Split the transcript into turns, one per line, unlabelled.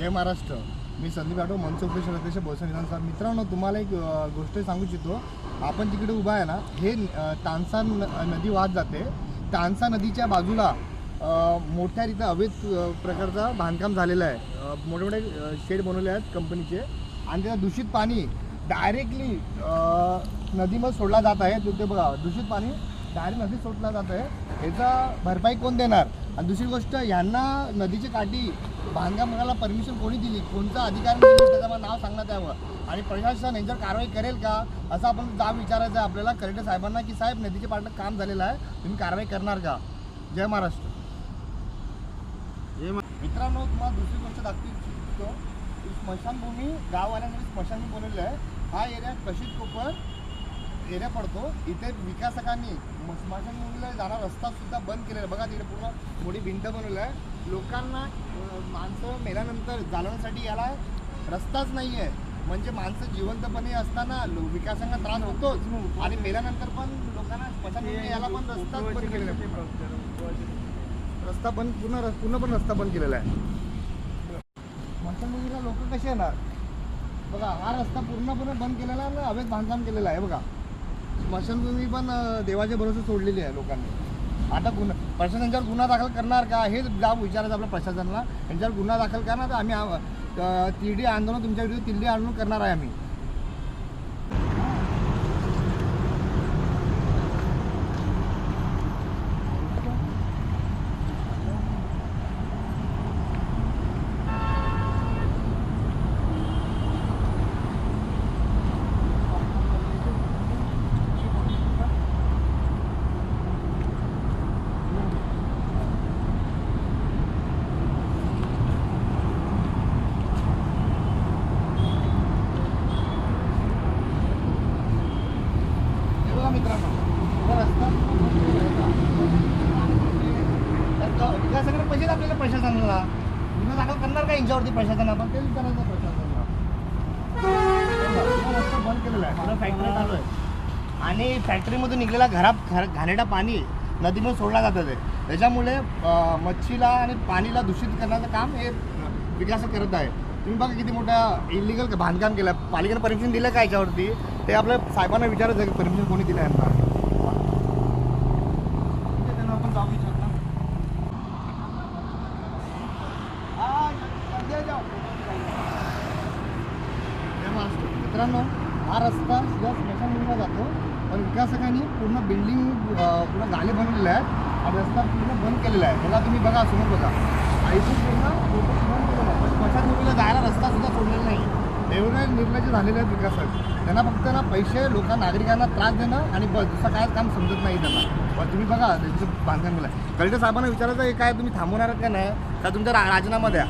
जय महाराष्ट्र. मी संदीप आठव मनसे अध्यक्ष बोलसा मित्रांनो तुम्हाला एक गोष्ट सांगू इच्छितो. आपण तिकडे उभा आहे ना हे तानसा न- नदी वाहत जाते. तानसा नदीच्या बाजूला मोठ्या रीती अवैध प्रकारचा बांधकाम झालेलं आहे. मोठे मोठे शेड बनवले आहेत कंपनीचे. आणि त्याचं दूषित पाणी डायरेक्टली नदीमध्ये सोडला जात आहे. ते बघा दूषित पाणी डायरेक्ट नदीत सोडला जात आहे याचा भरपाई कोण देणार? आणि दुसरी गोष्ट यांना नदीची काठी बांधकाम करायला परमिशन कोणी दिली? कोणता अधिकारी त्याचं मला नाव सांगण्यात यावं. आणि प्रशासन यांच्यावर कारवाई करेल का? असं आपण जाब विचारायचं आहे आपल्याला. कलेक्टर साहेबांना की साहेब नदीचे पाटलं काम झालेलं आहे. तुम्ही कारवाई करणार का? जय महाराष्ट्र. मित्रांनो तुम्हाला दुसरी गोष्ट दाखवू इच्छितो. की स्मशानभूमी गाववाल्यांनी स्मशानभूमी बनवलेलं आहे. हा एरिया कशीत कोपर एरिया पडतो. इथे विकासकांनी स्मशानभूमीला जाणारा रस्ता सुद्धा बंद केलेला बघा तिकडे पूर्ण मोठी भिंत बनवलं आहे. लोकांना माणसं मेल्यानंतर जाळवण्यासाठी याला रस्ताच नाही आहे म्हणजे माणसं जिवंतपणे असताना विकासांना त्रास होतोच. आणि मेल्यानंतर पण लोकांना स्मशानभूमी याला पण रस्ताच बंद केलेला आहे. रस्ता बंद पूर्ण पूर्ण पण रस्ता बंद केलेला आहे. स्मशानभूमीला लोक कसे येणार? बघा हा रस्ता पूर्णपणे बंद केलेला आहे अवैध बांधकाम केलेला आहे. बघा. स्मशानभूमी पण देवाच्या भरोसे सोडलेली आहे लोकांनी. आता गुन्हा प्रशासन यांच्यावर गुन्हा दाखल करणार का हेच जाब विचारायचं आपल्या प्रशासनाला. यांच्यावर गुन्हा दाखल करणार तर आम्ही तिरडी आंदोलन तुमच्या विरुद्ध तिरडी आंदोलन करणार आहे आम्ही हे बघा मित्रांनो हा रस्ता तर विकासाकडे पैसे आपल्याला प्रशासनाला. गुन्हा दाखल करणार का यांच्यावरती प्रशासन आपण तेच विचारायचं प्रशासनाला. हा रस्ता बंद केलेला आहे. मला फॅक्टरी चालू आहे. आणि फॅक्टरीमधून निघलेला घरा- घाणेरडा पाणी नदीमध्ये सोडला जातं ते त्याच्यामुळे मच्छीला आणि पाणीला दूषित करण्याचं काम हे विकासक करत आहे. तुम्ही बघा किती मोठा इलिगल बांधकाम केलं. पालिकेनं परमिशन दिलं का याच्यावरती? ते आपल्या साहेबांना विचारायचं की परमिशन कोणी दिलं यांना ठीक आहे, त्यांना आपण जाऊ विचारणार. हा, जल्दी जाओ. जय महाराष्ट्र. मित्रांनो हा रस्ता सुद्धा स्मशानभूमीला जातो. पण विकासकांनी पूर्ण बिल्डिंग पूर्ण गाले बनवलेले आहेत. आणि रस्ता पूर्ण बंद केलेला आहे. त्याला तुम्ही बघा समोर बघा. आणि पूर्ण बंद स्मशानभूमीला जायला रस्ता सुद्धा सोडलेला नाही. एवढे निर्लज्ज झालेले आहेत विकासक त्यांना फक्त ना पैसे लोकांना नागरिकांना त्रास देणं आणि बस. दुसरं काय काम समजत नाही त्यांना. पण तुम्ही बघा त्यांचं बांधकाम केलं कलेक्टर साहेबांना विचारायचं हे काय तुम्ही थांबवणार का नाही? का तुमचा राजीनामा द्या.